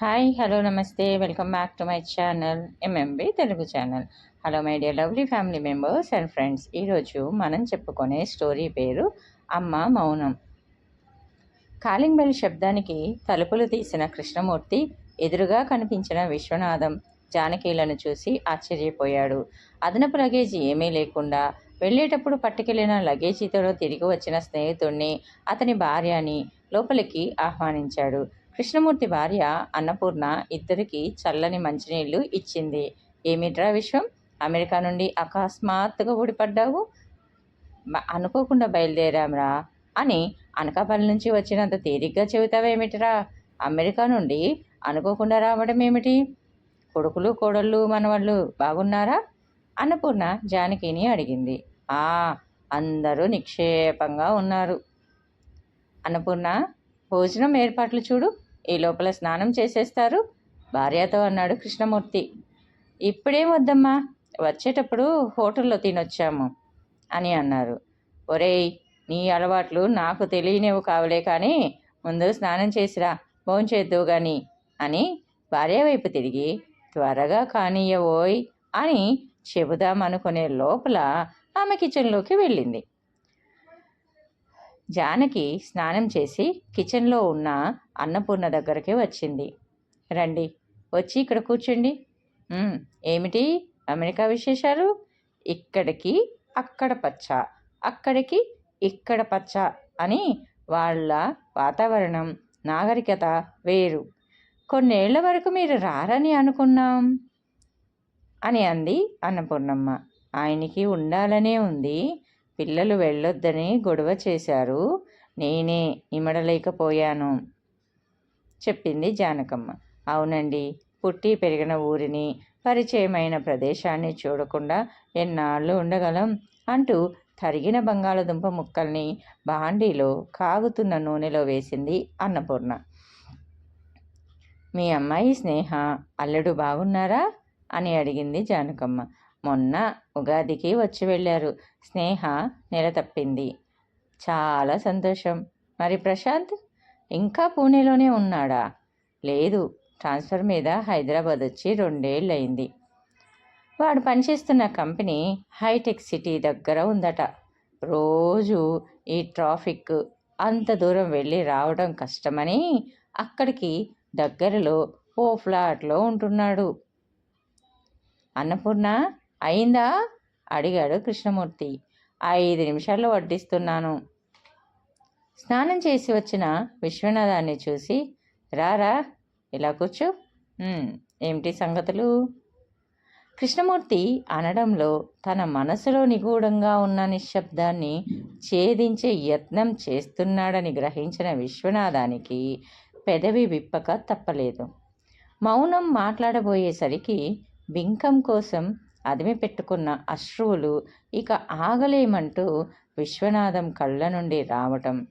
Hi hello namaste welcome back to my channel MMB Telugu channel hello my dear lovely family members and friends ఈరోజు మనం చెప్పుకునే story పేరు అమ్మ మౌనం. Calling bell శబ్దానికి తలుపులు తీసిన కృష్ణమూర్తి ఎదురుగా కనిపించిన విశ్వనాథం జానకీలను చూసి ఆశ్చర్యపోయాడు. అదనపు లగేజీ ఏమీ లేకుండా వెళ్ళేటప్పుడు పట్టుకెళ్ళిన లగేజీతో తిరిగి వచ్చిన స్నేహితుణ్ణి అతని భార్యని లోపలికి ఆహ్వానించాడు. కృష్ణమూర్తి భార్య అన్నపూర్ణ ఇద్దరికి చల్లని మంచినీళ్ళు ఇచ్చింది. ఏమిట్రా విశ్వం? అమెరికా నుండి అకస్మాత్తుగా ఊడిపడ్డావు? అనుకోకుండా బయలుదేరాంరా అని అనకాపల్లి నుంచి వచ్చినంత తేలిగ్గా చెబుతావేమిటిరా? అమెరికా నుండి అనుకోకుండా రావడం ఏమిటి? కొడుకులు కోడళ్ళు మనవాళ్ళు బాగున్నారా? అన్నపూర్ణ జానకిని అడిగింది. ఆ అందరూ నిక్షేపంగా ఉన్నారు. అన్నపూర్ణ భోజనం ఏర్పాట్లు చూడు. ఈ లోపల స్నానం చేసేస్తారు. భార్యతో అన్నాడు కృష్ణమూర్తి. ఇప్పుడేం వద్దమ్మా వచ్చేటప్పుడు హోటల్లో తినొచ్చాము అని అన్నారు. ఒరేయ్ నీ అలవాట్లు నాకు తెలియనివి కావలే కానీ ముందు స్నానం చేసిరా భోంచేద్దు గాని అని భార్య వైపు తిరిగి త్వరగా కానీయవోయ్ అని చెబుదామనుకునే లోపల ఆమె కిచెన్లోకి వెళ్ళింది. జానకి స్నానం చేసి కిచెన్లో ఉన్న అన్నపూర్ణ దగ్గరికి వచ్చింది. రండి వచ్చి ఇక్కడ కూర్చోండి. ఏమిటి అమెరికా విశేషాలు? ఇక్కడికి అక్కడ పచ్చ అక్కడికి ఇక్కడ పచ్చ అని వాళ్ళ వాతావరణం నాగరికత వేరు. కొన్నేళ్ళ వరకు మీరు రారని అనుకున్నాం అని అంది అన్నపూర్ణమ్మ. ఆయనకి ఉండాలనే ఉంది. పిల్లలు వెళ్ళొద్దని గొడవ చేశారు. నేనే ఇమడలేకపోయాను చెప్పింది జానకమ్మ. అవునండి పుట్టి పెరిగిన ఊరిని పరిచయమైన ప్రదేశాన్ని చూడకుండా ఎన్నాళ్ళు ఉండగలం అంటూ తరిగిన బంగాళదుంప ముక్కల్ని బాండీలో కాగుతున్న నూనెలో వేసింది అన్నపూర్ణ. మీ అమ్మాయి స్నేహ అల్లుడు బాగున్నారా? అని అడిగింది జానకమ్మ. మొన్న ఉగాదికి వచ్చి వెళ్ళారు. స్నేహ నెల తప్పింది. చాలా సంతోషం. మరి ప్రశాంత్? ఇంకా పూణేలోనే ఉన్నాడా? లేదు. ట్రాన్స్ఫర్ మీద హైదరాబాద్ వచ్చి రెండేళ్ళయింది. వాడు పనిచేస్తున్న కంపెనీ హైటెక్ సిటీ దగ్గర ఉందట. రోజు ఈ ట్రాఫిక్ అంత దూరం వెళ్ళి రావడం కష్టమని అక్కడికి దగ్గరలో ఓ ఫ్లాట్లో ఉంటున్నాడు. అన్నపూర్ణ? అయిందా? అడిగాడు కృష్ణమూర్తి. ఐదు నిమిషాల్లో వడ్డిస్తున్నాను. స్నానం చేసి వచ్చిన విశ్వనాథాన్ని చూసి రారా ఇలా కూర్చో. ఏమిటి సంగతులు? కృష్ణమూర్తి అనడంలో తన మనసులో నిగూఢంగా ఉన్న నిశ్శబ్దాన్ని ఛేదించే యత్నం చేస్తున్నాడని గ్రహించిన విశ్వనాథానికి పెదవి విప్పక తప్పలేదు. మౌనం మాట్లాడబోయేసరికి బింకం కోసం అదిమి పెట్టుకున్న అశ్రువులు ఇక ఆగలేమంటూ విశ్వనాథం కళ్ళ నుండి రావటం.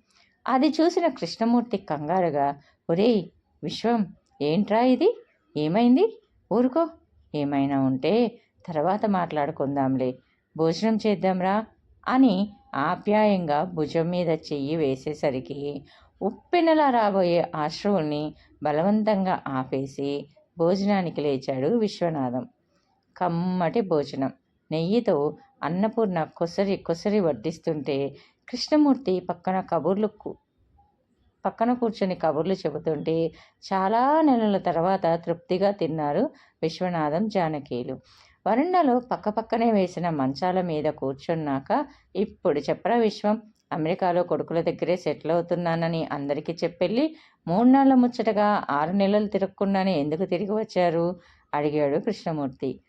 అది చూసిన కృష్ణమూర్తి కంగారుగా ఒరేయ్ విశ్వం ఏంట్రా ఇది? ఏమైంది? ఊరుకో. ఏమైనా ఉంటే తర్వాత మాట్లాడుకుందాంలే. భోజనం చేద్దాంరా అని ఆప్యాయంగా భుజం మీద చెయ్యి వేసేసరికి ఉప్పెనలా రాబోయే అశ్రువుల్ని బలవంతంగా ఆపేసి భోజనానికి లేచాడు విశ్వనాథం. కమ్మటి భోజనం. నెయ్యితో అన్నపూర్ణ కొసరి కొసరి వడ్డిస్తుంటే కృష్ణమూర్తి పక్కన కబుర్లు కు- పక్కన కూర్చొని కబుర్లు చెబుతుంటే చాలా నెలల తర్వాత తృప్తిగా తిన్నారు విశ్వనాథం జానకీలు. వరండాలో పక్కపక్కనే వేసిన మంచాల మీద కూర్చున్నాక ఇప్పుడు చెప్పరా విశ్వం అమెరికాలో కొడుకుల దగ్గరే సెటిల్ అవుతున్నానని అందరికీ చెప్పెళ్ళి మూడు నెలల ముచ్చటగా ఆరు నెలలు తిరగకుండానే ఎందుకు తిరిగి వచ్చారు? అడిగాడు కృష్ణమూర్తి.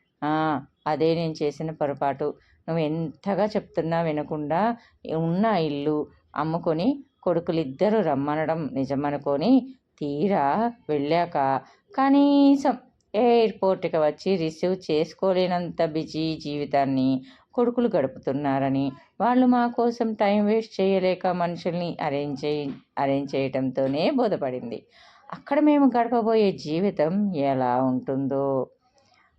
అదే నేను చేసిన పొరపాటు. నువ్వు ఎంతగా చెప్తున్నా వినకుండా ఉన్న ఇల్లు అమ్ముకొని కొడుకులిద్దరూ రమ్మనడం నిజమనుకొని తీరా వెళ్ళాక కనీసం ఎయిర్పోర్ట్కి వచ్చి రిసీవ్ చేసుకోలేనంత బిజీ జీవితాన్ని కొడుకులు గడుపుతున్నారని వాళ్ళు మా కోసం టైం వేస్ట్ చేయలేక మనుషుల్ని అరేంజ్ చేయి అరేంజ్ చేయటంతోనే బోధపడింది. అక్కడ మేము గడపబోయే జీవితం ఎలా ఉంటుందో.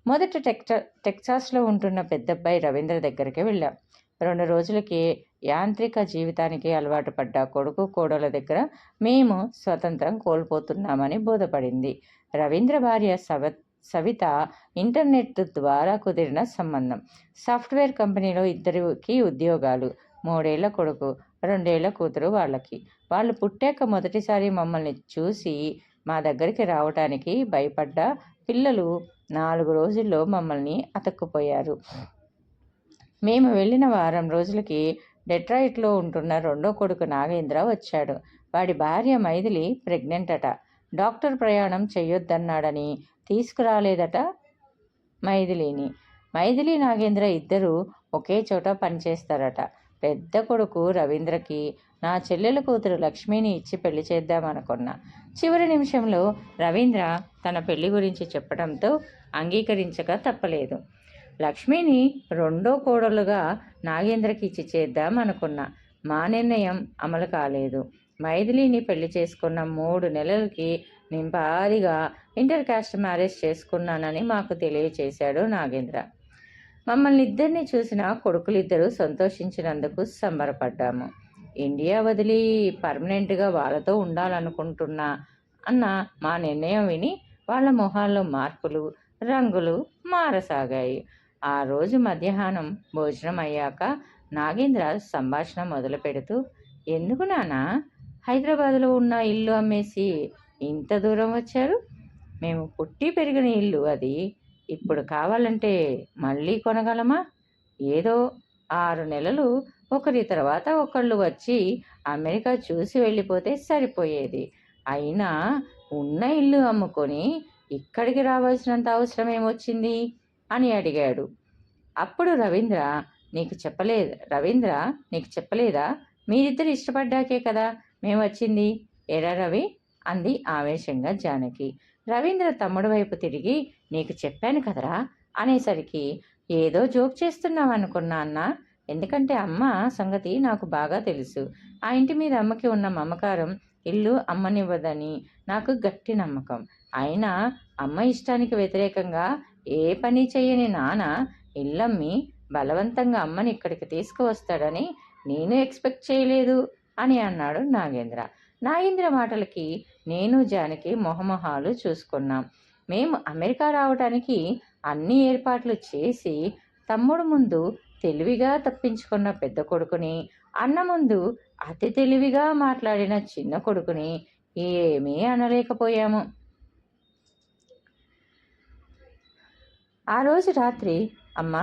మొదట టెక్టా టెక్సాస్లో ఉంటున్న పెద్దబ్బాయి రవీంద్ర దగ్గరికి వెళ్ళాం. రెండు రోజులకి యాంత్రిక జీవితానికి అలవాటు పడ్డ కొడుకు కోడల దగ్గర మేము స్వతంత్రం కోల్పోతున్నామని బోధపడింది. రవీంద్ర భార్య సవ సవిత ఇంటర్నెట్ ద్వారా కుదిరిన సంబంధం. సాఫ్ట్వేర్ కంపెనీలో ఇద్దరికి ఉద్యోగాలు మూడేళ్ళ కొడుకు రెండేళ్ళ కూతురు వాళ్ళకి. వాళ్ళు పుట్టాక మొదటిసారి మమ్మల్ని చూసి మా దగ్గరికి రావటానికి భయపడ్డ పిల్లలు నాలుగు రోజుల్లో మమ్మల్ని అతక్కుపోయారు. మేము వెళ్ళిన వారం రోజులకి డెట్రాయిట్లో ఉంటున్న రెండో కొడుకు నాగేంద్ర వచ్చాడు. వాడి భార్య మైథిలి ప్రెగ్నెంట్ అట. డాక్టర్ ప్రయాణం చెయ్యొద్దన్నాడని తీసుకురాలేదట మైథిలిని. మైథిలి నాగేంద్ర ఇద్దరు ఒకే చోట పనిచేస్తారట. పెద్ద కొడుకు రవీంద్రకి నా చెల్లెల కూతురు లక్ష్మిని ఇచ్చి పెళ్ళి చేద్దామనుకున్నా. చివరి నిమిషంలో రవీంద్ర తన పెళ్ళి గురించి చెప్పడంతో అంగీకరించక తప్పలేదు. లక్ష్మిని రెండో కోడలుగా నాగేంద్రకి ఇచ్చి చేద్దాం అనుకున్నా మా నిర్ణయం అమలు కాలేదు. మైథిలిని పెళ్ళి చేసుకున్న మూడు నెలలకి నేను ఇంటర్ కాస్ట్ మ్యారేజ్ చేసుకున్నానని మాకు తెలియచేశాడు నాగేంద్ర. మమ్మల్ని ఇద్దరిని చూసిన కొడుకులిద్దరూ సంతోషించినందుకు సంబరపడ్డాము. ఇండియా వదిలి పర్మనెంట్గా వాళ్ళతో ఉండాలనుకుంటున్నా అన్న మా నిర్ణయం విని వాళ్ళ మొహాల్లో మార్పులు రంగులు మారసాగాయి. ఆ రోజు మధ్యాహ్నం భోజనం అయ్యాక నాగేంద్ర సంభాషణ మొదలు పెడుతూ ఎందుకు నానా హైదరాబాద్లో ఉన్న ఇల్లు అమ్మేసి ఇంత దూరం వచ్చారు? మేము పుట్టి పెరిగిన ఇల్లు అది. ఇప్పుడు కావాలంటే మళ్ళీ కొనగలమా? ఏదో ఆరు నెలలు ఒకరి తర్వాత ఒకళ్ళు వచ్చి అమెరికా చూసి వెళ్ళిపోతే సరిపోయేది. అయినా ఉన్న ఇల్లు అమ్ముకొని ఇక్కడికి రావాల్సినంత అవసరం ఏమొచ్చింది అని అడిగాడు. అప్పుడు రవీంద్ర నీకు చెప్పలేదు రవీంద్ర నీకు చెప్పలేదా? మీరిద్దరు ఇష్టపడ్డాకే కదా మేము వచ్చింది. ఎరా రవి అంది ఆవేశంగా జానకి. రవీంద్ర తమ్ముడు వైపు తిరిగి నీకు చెప్పాను కదరా అనేసరికి ఏదో జోక్ చేస్తున్నావు అనుకున్నా అన్న. ఎందుకంటే అమ్మ సంగతి నాకు బాగా తెలుసు. ఆ ఇంటి మీద అమ్మకి ఉన్న మమకారం ఇల్లు అమ్మనివ్వదని నాకు గట్టి నమ్మకం. అయినా అమ్మ ఇష్టానికి వ్యతిరేకంగా ఏ పని చేయని నాన్న ఇల్లమ్మి బలవంతంగా అమ్మని ఇక్కడికి తీసుకువస్తాడని నేను ఎక్స్పెక్ట్ చేయలేదు అని అన్నాడు నాగేంద్ర. నాగేంద్ర మాటలకి నేను జానకి మొహమొహాలు చూసుకున్నాం. మేము అమెరికా రావడానికి అన్ని ఏర్పాట్లు చేసి తమ్ముడు ముందు తెలివిగా తప్పించుకున్న పెద్ద కొడుకుని అన్న ముందు అతి తెలివిగా మాట్లాడిన చిన్న కొడుకుని ఏమీ అనలేకపోయాము. ఆ రోజు రాత్రి అమ్మ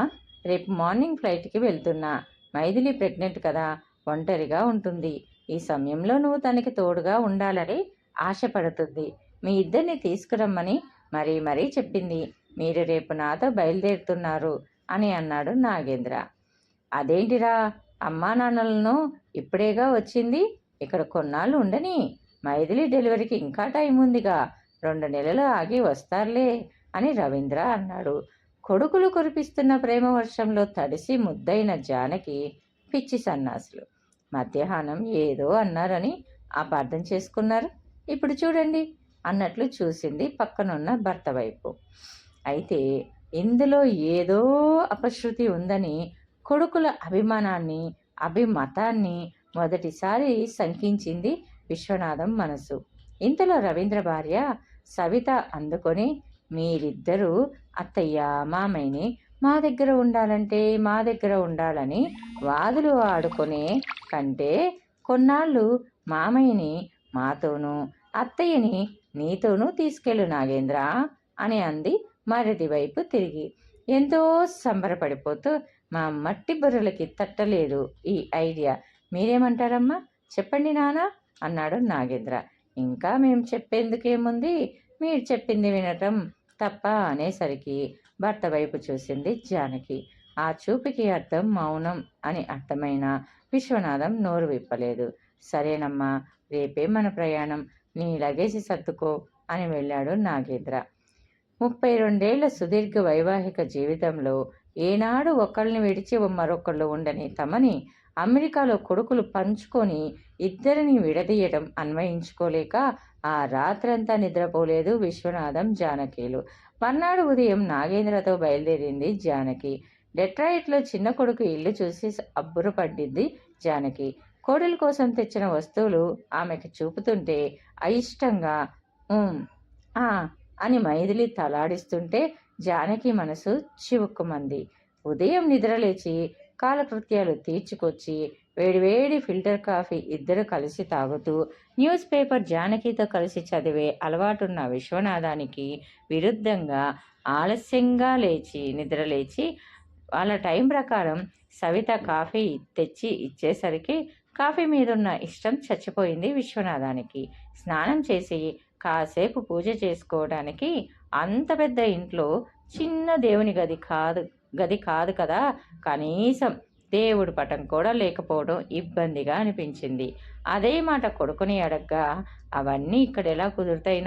రేపు మార్నింగ్ ఫ్లైట్కి వెళ్తున్నా. మైథిలి ప్రెగ్నెంట్ కదా ఒంటరిగా ఉంటుంది. ఈ సమయంలో నువ్వు తనకి తోడుగా ఉండాలని ఆశపడుతుంది. మీ ఇద్దరిని తీసుకురమ్మని మరీ మరీ చెప్పింది. మీరు రేపు నాతో బయలుదేరుతున్నారు అని అన్నాడు నాగేంద్ర. అదేంటిరా? అమ్మా నాన్నలను ఇప్పుడేగా వచ్చింది? ఇక్కడ కొన్నాళ్ళు ఉండని. మైథిలి డెలివరీకి ఇంకా టైం ఉందిగా. రెండు నెలలు ఆగి వస్తారులే అని రవీంద్ర అన్నాడు. కొడుకులు కురిపిస్తున్న ప్రేమ వర్షంలో తడిసి ముద్దైన జానకి పిచ్చి సన్నాసులు. మధ్యాహ్నం ఏదో అన్నారని అపార్థం చేసుకున్నారు. ఇప్పుడు చూడండి. అన్నట్లు చూసింది పక్కనున్న భర్త వైపు. అయితే ఇందులో ఏదో అపశృతి ఉందని కొడుకుల అభిమానాన్ని అభిమతాన్ని మొదటిసారి శంకించింది విశ్వనాథం మనసు. ఇంతలో రవీంద్ర భార్య సవిత అందుకొని మీరిద్దరూ అత్తయ్య మామయ్యని మా దగ్గర ఉండాలంటే మా దగ్గర ఉండాలని వాదులు ఆడుకునే కంటే కొన్నాళ్ళు మామయ్యని మాతోనూ అత్తయ్యని నీతోనూ తీసుకెళ్ళు నాగేంద్ర అని అంది మరటి వైపు తిరిగి. ఎంతో సంబరపడిపోతూ మా మట్టి బుర్రలకి తట్టలేదు ఈ ఐడియా. మీరేమంటారమ్మా? చెప్పండి నాన్న అన్నాడు నాగేంద్ర. ఇంకా మేము చెప్పేందుకేముంది? మీరు చెప్పింది వినటం తప్ప అనేసరికి భర్త వైపు చూసింది జానకి. ఆ చూపికి అర్థం మౌనం అని అర్థమైన విశ్వనాథం నోరు విప్పలేదు. సరేనమ్మా రేపే మన ప్రయాణం. నీ లగేజీ సర్దుకో అని వెళ్ళాడు నాగేంద్ర. ముప్పై రెండేళ్ళ సుదీర్ఘ వైవాహిక జీవితంలో ఏనాడు ఒకళ్ళని విడిచి మరొకళ్ళు ఉండని తమని అమెరికాలో కొడుకులు పంచుకొని ఇద్దరిని విడదీయడం అన్వయించుకోలేక ఆ రాత్రంతా నిద్రపోలేదు విశ్వనాథం జానకీలు. మర్నాడు ఉదయం నాగేంద్రతో బయలుదేరింది జానకి. డెట్రాయిట్లో చిన్న కొడుకు ఇల్లు చూసి అబ్బురపడ్డింది జానకి. కోడల కోసం తెచ్చిన వస్తువులు ఆమెకు చూపుతుంటే అయిష్టంగా ఆ అని మైథిలి తలాడిస్తుంటే జానకి మనసు చివుక్కుమంది. ఉదయం నిద్రలేచి కాలకృత్యాలు తీర్చుకొచ్చి వేడివేడి ఫిల్టర్ కాఫీ ఇద్దరు కలిసి తాగుతూ న్యూస్ పేపర్ జానకితో కలిసి చదివే అలవాటున్న విశ్వనాథానికి విరుద్ధంగా ఆలస్యంగా లేచి నిద్రలేచి వాళ్ళ టైం ప్రకారం సవిత కాఫీ తెచ్చి ఇచ్చేసరికి కాఫీ మీదున్న ఇష్టం చచ్చిపోయింది విశ్వనాథానికి. స్నానం చేసి కాసేపు పూజ చేసుకోవడానికి అంత పెద్ద ఇంట్లో చిన్న దేవుని గది కాదు గది కాదు కదా. కనీసం దేవుడు పటం కూడా లేకపోవడం ఇబ్బందిగా అనిపించింది. అదే మాట కొడుకుని అడగ్గా అవన్నీ ఇక్కడ ఎలా కుదురుతాయి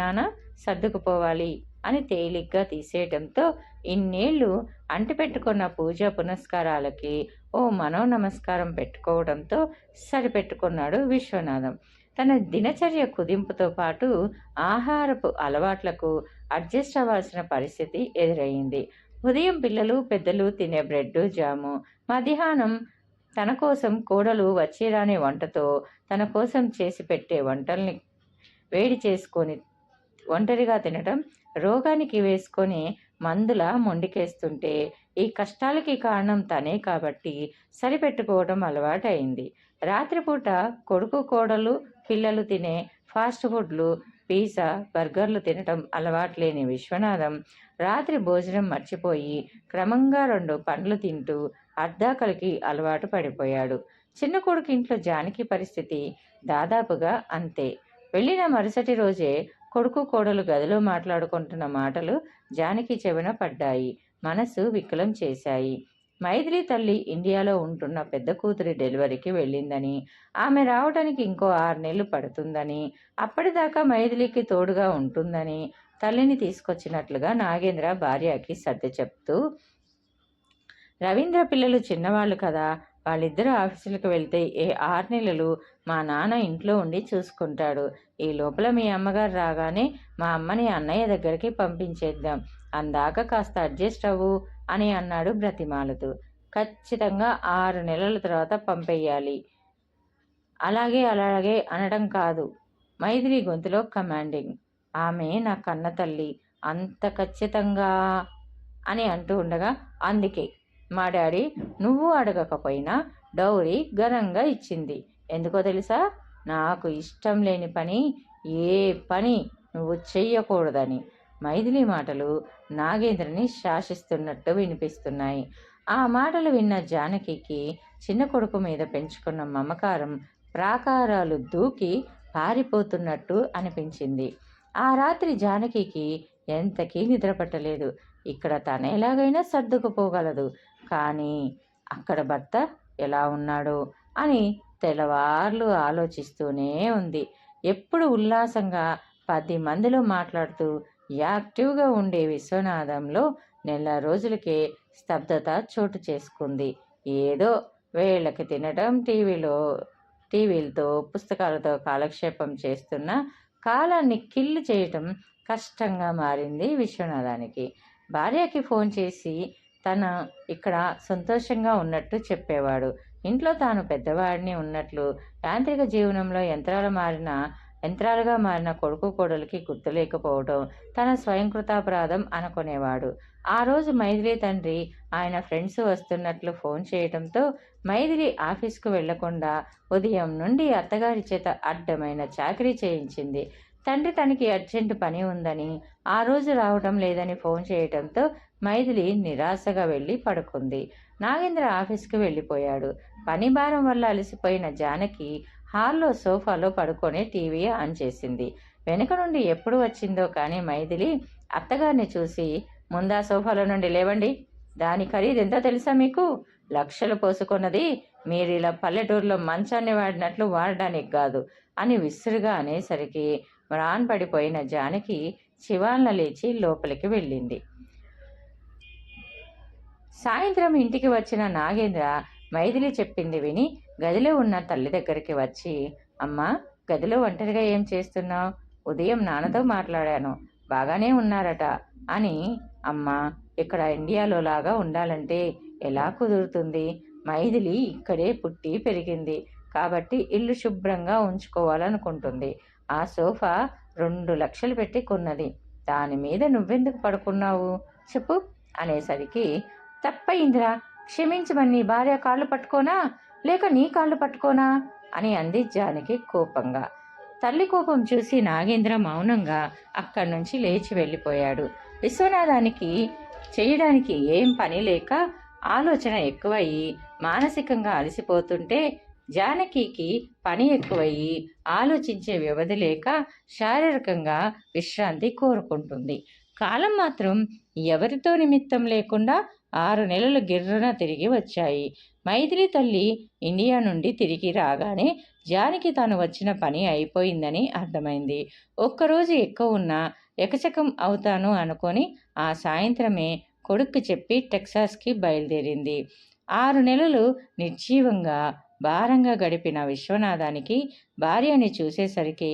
సర్దుకుపోవాలి. అని తేలిగ్గా తీసేయటంతో ఇన్నేళ్ళు అంటిపెట్టుకున్న పూజ పునస్కారాలకి ఓ మనో నమస్కారం పెట్టుకోవడంతో సరిపెట్టుకున్నాడు విశ్వనాథం. తన దినచర్య కుదింపుతో పాటు ఆహారపు అలవాట్లకు అడ్జస్ట్ అవ్వాల్సిన పరిస్థితి ఎదురయ్యింది ఉదయం పిల్లలు పెద్దలు తినే బ్రెడ్ జాము మధ్యాహ్నం తన కోసం కోడలు వచ్చిరాని వంటతో తన కోసం చేసి పెట్టే వంటల్ని వేడి చేసుకొని ఒంటరిగా తినటం రోగానికి వేసుకొని మందుల మొండికేస్తుంటే ఈ కష్టాలకి కారణం తనే కాబట్టి సరిపెట్టుకోవడం అలవాటైంది. రాత్రిపూట కొడుకు కోడలు పిల్లలు తినే ఫాస్ట్ ఫుడ్లు పిజ్జా బర్గర్లు తినటం అలవాట్లేని విశ్వనాథం రాత్రి భోజనం మర్చిపోయి క్రమంగా రెండు పండ్లు తింటూ అర్ధాకలికి అలవాటు పడిపోయాడు. చిన్న కొడుకు ఇంట్లో జానకి పరిస్థితి దాదాపుగా అంతే. వెళ్ళిన మరుసటి రోజే కొడుకు కోడలు గదిలో మాట్లాడుకుంటున్న మాటలు జానకి చెవిన పడ్డాయి. మనసు వికలం చేశాయి. మైథిలి తల్లి ఇండియాలో ఉంటున్న పెద్ద కూతురి డెలివరీకి వెళ్ళిందని ఆమె రావడానికి ఇంకో ఆరు నెలలు పడుతుందని అప్పటిదాకా మైథిలికి తోడుగా ఉంటుందని తల్లిని తీసుకొచ్చినట్లుగా నాగేంద్ర భార్యకి సర్ది చెప్తూ రవీంద్ర పిల్లలు చిన్నవాళ్ళు కదా వాళ్ళిద్దరూ ఆఫీసులకు వెళ్తే ఏ ఆరు నెలలు మా నాన్న ఇంట్లో ఉండి చూసుకుంటాడు. ఈ లోపల మీ అమ్మగారు రాగానే మా అమ్మని అన్నయ్య దగ్గరికి పంపించేద్దాం. అందాక కాస్త అడ్జస్ట్ అవ్వు అని అన్నాడు బ్రతిమాలతూ. ఖచ్చితంగా ఆరు నెలల తర్వాత పంపేయాలి అలాగే అలాగే అనడం కాదు. మైథిలి గొంతులో కమాండింగ్. ఆమె నా కన్న తల్లి అంత ఖచ్చితంగా అని అంటూ ఉండగా అందుకే మా డాడీ నువ్వు అడగకపోయినా డౌరీ ఘనంగా ఇచ్చింది. ఎందుకో తెలుసా? నాకు ఇష్టం లేని పని ఏ పని నువ్వు చెయ్యకూడదని. మైథిలి మాటలు నాగేంద్రని శాసిస్తున్నట్టు వినిపిస్తున్నాయి. ఆ మాటలు విన్న జానకికి చిన్న కొడుకు మీద పెంచుకున్న మమకారం ప్రాకారాలు దూకి పారిపోతున్నట్టు అనిపించింది. ఆ రాత్రి జానకికి ఎంతకీ నిద్రపట్టలేదు. ఇక్కడ తన ఎలాగైనా సర్దుకుపోగలదు. కానీ అక్కడ భర్త ఎలా ఉన్నాడు అని తెల్లవార్లు ఆలోచిస్తూనే ఉంది. ఎప్పుడు ఉల్లాసంగా పది మందిలో మాట్లాడుతూ యాక్టివ్గా ఉండే విశ్వనాథంలో నెల రోజులకే స్తబ్దత చోటు చేసుకుంది. ఏదో వేళ్ళకి తినడం టీవీలో టీవీలతో పుస్తకాలతో కాలక్షేపం చేస్తున్న కాలాన్ని కిల్లు చేయటం కష్టంగా మారింది విశ్వనాథానికి. భార్యకి ఫోన్ చేసి తన ఇక్కడ సంతోషంగా ఉన్నట్టు చెప్పేవాడు. ఇంట్లో తాను పెద్దవాడిని ఉన్నట్లు యాంత్రిక జీవనంలో యంత్రాలు మారిన యంత్రాలుగా మారిన కొడుకు కోడలికి గుర్తులేకపోవడం తన స్వయంకృతాపరాధం అనుకునేవాడు. ఆ రోజు మైథిలి తండ్రి ఆయన ఫ్రెండ్స్ వస్తున్నట్లు ఫోన్ చేయడంతో మైథిలి ఆఫీస్కు వెళ్ళకుండా ఉదయం నుండి అత్తగారి చేత అడ్డమైన చాకరీ చేయించింది. తండ్రి తనకి అర్జెంటు పని ఉందని ఆ రోజు రావడం లేదని ఫోన్ చేయడంతో మైథిలి నిరాశగా వెళ్ళి పడుకుంది. నాగేంద్ర ఆఫీస్కి వెళ్ళిపోయాడు. పని భారం వల్ల అలసిపోయిన జానకి హాల్లో సోఫాలో పడుకొని టీవీ ఆన్ చేసింది. వెనుక నుండి ఎప్పుడు వచ్చిందో కానీ మైథిలి అత్తగారిని చూసి ముందా సోఫాలో నుండి లేవండి. దాని ఖరీదు ఎంతో తెలుసా మీకు? లక్షలు పోసుకున్నది మీరు ఇలా పల్లెటూరులో మంచాన్ని వాడినట్లు వాడడానికి కాదు అని విసురుగా అనేసరికి మ్రాన్ పడిపోయిన జానకి శివాన్న లేచి లోపలికి వెళ్ళింది. సాయంత్రం ఇంటికి వచ్చిన నాగేంద్ర మైథిలి చెప్పింది విని గదిలో ఉన్న తల్లి దగ్గరికి వచ్చి అమ్మా గదిలో ఒంటరిగా ఏం చేస్తున్నావు? ఉదయం నాన్నతో మాట్లాడాను. బాగానే ఉన్నారట అని అమ్మా ఇక్కడ ఇండియాలో లాగా ఉండాలంటే ఎలా కుదురుతుంది? మైథిలి ఇక్కడే పుట్టి పెరిగింది. కాబట్టి ఇల్లు శుభ్రంగా ఉంచుకోవాలనుకుంటుంది. ఆ సోఫా రెండు లక్షలు పెట్టి కొన్నది. దాని మీద నువ్వెందుకు పడుకున్నావు? చెప్పు అనేసరికి తప్పయిందిరా. క్షమించమని నీ భార్య కాళ్ళు పట్టుకోనా? లేక నీ కాళ్ళు పట్టుకోనా? అని అంది జానకి కోపంగా. తల్లి కోపం చూసి నాగేంద్ర మౌనంగా అక్కడి నుంచి లేచి వెళ్ళిపోయాడు. విశ్వనాథానికి చేయడానికి ఏం పని లేక ఆలోచన ఎక్కువయ్యి మానసికంగా అలసిపోతుంటే జానకికి పని ఎక్కువయ్యి ఆలోచించే వ్యవధి లేక శారీరకంగా విశ్రాంతి కోరుకుంటుంది. కాలం మాత్రం ఎవరితో నిమిత్తం లేకుండా ఆరు నెలలు గిర్రన తిరిగి వచ్చాయి. మైత్రి తల్లి ఇండియా నుండి తిరిగి రాగానే జానికి తాను వచ్చిన పని అయిపోయిందని అర్థమైంది. ఒక్కరోజు ఎక్కువ ఉన్నా ఎకచకం అవుతాను అనుకొని ఆ సాయంత్రమే కొడుక్కి చెప్పి టెక్సాస్కి బయలుదేరింది. ఆరు నెలలు నిర్జీవంగా భారంగా గడిపిన విశ్వనాథానికి భార్యని చూసేసరికి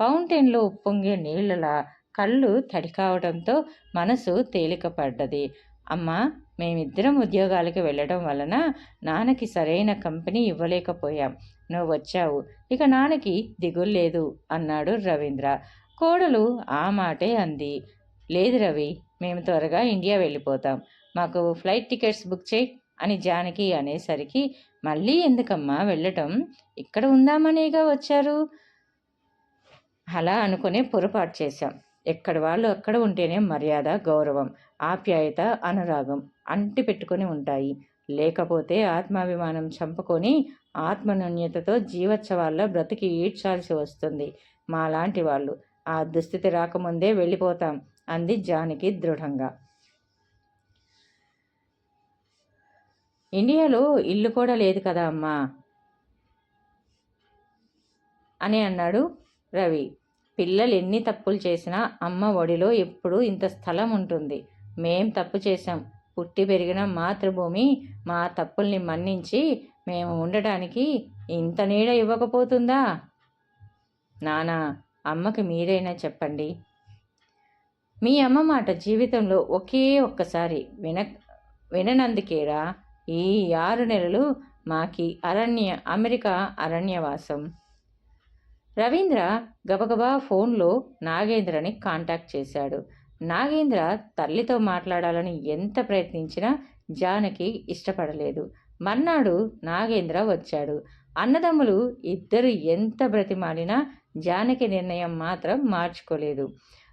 ఫౌంటైన్లో ఉప్పొంగే నీళ్ళలా కళ్ళు తడి కావడంతో మనసు తేలికపడ్డది. అమ్మ మేమిద్దరం ఉద్యోగాలకి వెళ్ళడం వలన నాన్నకి సరైన కంపెనీ ఇవ్వలేకపోయాం. నువ్వు వచ్చావు. ఇక నాన్నకి దిగుల్లేదు అన్నాడు రవీంద్ర. కోడలు ఆ మాటే అంది. లేదు రవి మేము త్వరగా ఇండియా వెళ్ళిపోతాం. మాకు ఫ్లైట్ టికెట్స్ బుక్ చేయి అని జానకి అనేసరికి మళ్ళీ ఎందుకమ్మా వెళ్ళటం? ఇక్కడ ఉందామనేగా వచ్చారు? అలా అనుకునే పొరపాటు చేశాం. ఎక్కడ వాళ్ళు అక్కడ ఉంటేనే మర్యాద గౌరవం ఆప్యాయత అనురాగం అంటి పెట్టుకొని ఉంటాయి. లేకపోతే ఆత్మాభిమానం చంపుకొని ఆత్మనన్యతతో జీవోత్సవాల్లో బ్రతికి ఈడ్చాల్సి వస్తుంది. మాలాంటి వాళ్ళు ఆ దుస్థితి రాకముందే వెళ్ళిపోతాం అంది జానికి దృఢంగా. ఇండియాలో ఇల్లు కూడా లేదు కదా అమ్మా? అని అన్నాడు రవి. పిల్లలు ఎన్ని తప్పులు చేసినా అమ్మ ఒడిలో ఎప్పుడూ ఇంత స్థలం ఉంటుంది. మేం తప్పు చేశాం. పుట్టి పెరిగిన మాతృభూమి మా తప్పుల్ని మన్నించి మేము ఉండటానికి ఇంత నీడ ఇవ్వకపోతుందా? నానా అమ్మకి మీరైనా చెప్పండి. మీ అమ్మ మాట జీవితంలో ఒకే ఒక్కసారి విన విననందుకేరా? ఈ ఆరు నెలలు మాకి అరణ్య అమెరికా అరణ్యవాసం. రవీంద్ర గబగబా ఫోన్లో నాగేంద్రని కాంటాక్ట్ చేశాడు. నాగేంద్ర తల్లితో మాట్లాడాలని ఎంత ప్రయత్నించినా జానకి ఇష్టపడలేదు. మన్నాడు నాగేంద్ర వచ్చాడు. అన్నదమ్ములు ఇద్దరు ఎంత బ్రతిమాలినా జానకి నిర్ణయం మాత్రం మార్చుకోలేదు.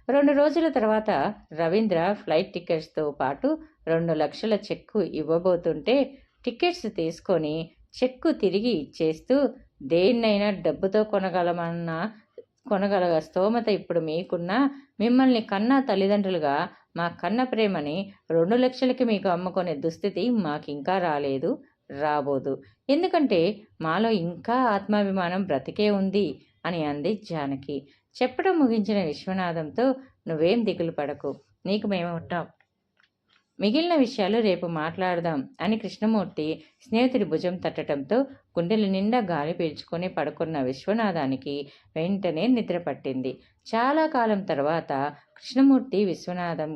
రెండు రోజుల తర్వాత రవీంద్ర ఫ్లైట్ టికెట్స్తో పాటు రెండు లక్షల చెక్కు ఇవ్వబోతుంటే టికెట్స్ తీసుకొని చెక్కు తిరిగి ఇచ్చేస్తూ దేన్నైనా డబ్బుతో కొనగలమన్న కొనగల స్తోమత ఇప్పుడు మీకున్నా మిమ్మల్ని కన్నా తల్లిదండ్రులుగా మా కన్న ప్రేమని రెండు లక్షలకి మీకు అమ్ముకునే దుస్థితి మాకింకా రాలేదు రాబోదు. ఎందుకంటే మాలో ఇంకా ఆత్మాభిమానం బ్రతికే ఉంది అని అంది జానకి. చెప్పడం ముగించిన విశ్వనాథంతో నువ్వేం దిగులు పడకు నీకు మేము ఉంటాం మిగిలిన విషయాలు రేపు మాట్లాడదాం అని కృష్ణమూర్తి స్నేహితుడి భుజం తట్టడంతో గుండెల నిండా గాలి పీల్చుకొని పడుకున్న విశ్వనాథానికి వెంటనే నిద్ర పట్టింది. చాలా కాలం తర్వాత కృష్ణమూర్తి విశ్వనాథం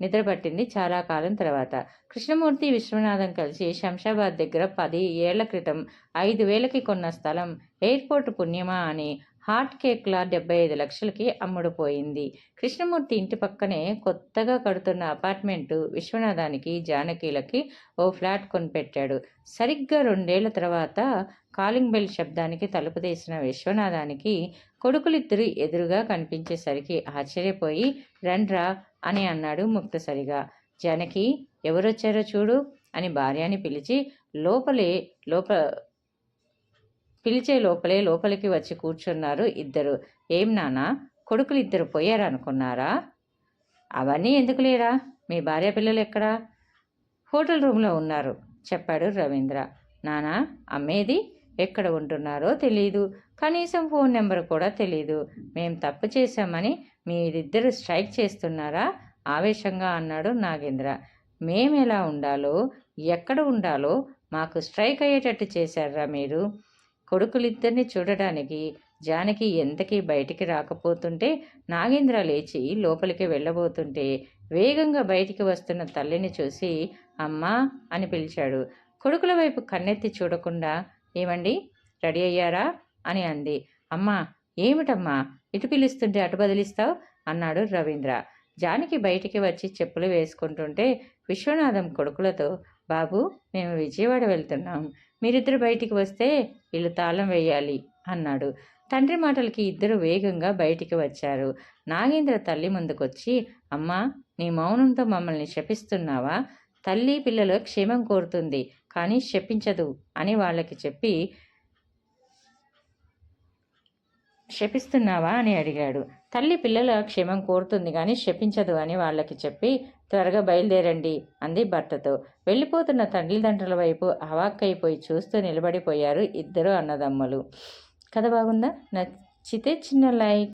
నిద్రపట్టింది చాలా కాలం తర్వాత కృష్ణమూర్తి విశ్వనాథం కలిసి శంషాబాద్ దగ్గర పది ఏళ్ళ క్రితం ఐదు వేలకి కొన్న స్థలం ఎయిర్పోర్ట్ పుణ్యమా అని హాట్ కేక్ల డెబ్బై ఐదు లక్షలకి అమ్ముడుపోయింది. కృష్ణమూర్తి ఇంటి పక్కనే కొత్తగా కడుతున్న అపార్ట్మెంటు విశ్వనాథానికి జానకీలకి ఓ ఫ్లాట్ కొనిపెట్టాడు. సరిగ్గా రెండేళ్ళ తర్వాత కాలింగ్ బెల్ శబ్దానికి తలుపు తీసిన విశ్వనాథానికి కొడుకులిద్దరు ఎదురుగా కనిపించేసరికి ఆశ్చర్యపోయి రండ్రా అని అన్నాడు ముక్తసరిగా. జానకి ఎవరొచ్చారో చూడు అని భార్యని పిలిచి లోపలే లోప పిలిచే లోపలే లోపలికి వచ్చి కూర్చున్నారు ఇద్దరు. ఏం నానా కొడుకులు ఇద్దరు పోయారనుకున్నారా? అవన్నీ ఎందుకు లేరా? మీ భార్య పిల్లలు ఎక్కడా? హోటల్ రూమ్లో ఉన్నారు చెప్పాడు రవీంద్ర. నానా అమ్మేది ఎక్కడ ఉంటున్నారో తెలియదు కనీసం ఫోన్ నెంబర్ కూడా తెలియదు మేం తప్పు చేశామని మీరిద్దరు స్ట్రైక్ చేస్తున్నారా? ఆవేశంగా అన్నాడు నాగేంద్ర. మేమెలా ఎలా ఉండాలో ఎక్కడ ఉండాలో మాకు స్ట్రైక్ అయ్యేటట్టు చేశారా మీరు? కొడుకులిద్దరిని చూడటానికి జానకి ఎంతకీ బయటికి రాకపోతుంటే నాగేంద్ర లేచి లోపలికి వెళ్ళబోతుంటే వేగంగా బయటికి వస్తున్న తల్లిని చూసి అమ్మా అని పిలిచాడు. కొడుకుల వైపు కన్నెత్తి చూడకుండా ఏమండి? రెడీ అయ్యారా? అని అంది. అమ్మా ఏమిటమ్మా? ఇటు పిలుస్తుంటే అటు బదిలిస్తావు? అన్నాడు రవీంద్ర. జానికి బయటికి వచ్చి చెప్పులు వేసుకుంటుంటే విశ్వనాథం కొడుకులతో బాబు మేము విజయవాడ వెళ్తున్నాం. మీరిద్దరు బయటికి వస్తే వీళ్ళు తాళం వేయాలి అన్నాడు. తండ్రి మాటలకి ఇద్దరు వేగంగా బయటికి వచ్చారు. నాగేంద్ర తల్లి ముందుకొచ్చి అమ్మా నీ మౌనంతో మమ్మల్ని శపిస్తున్నావా? తల్లి పిల్లల క్షేమం కోరుతుంది కానీ శపించదు అని వాళ్ళకి చెప్పి శపిస్తున్నావా అని అడిగాడు. తల్లి పిల్లల క్షేమం కోరుతుంది కానీ శపించదు అని వాళ్ళకి చెప్పి త్వరగా బయలుదేరండి అంది భర్తతో. వెళ్ళిపోతున్న తల్లిదండ్రుల వైపు అవాక్కైపోయి చూస్తూ నిలబడిపోయారు ఇద్దరు అన్నదమ్ములు. కథ బాగుందా? నచ్చితే చిన్న లైక్.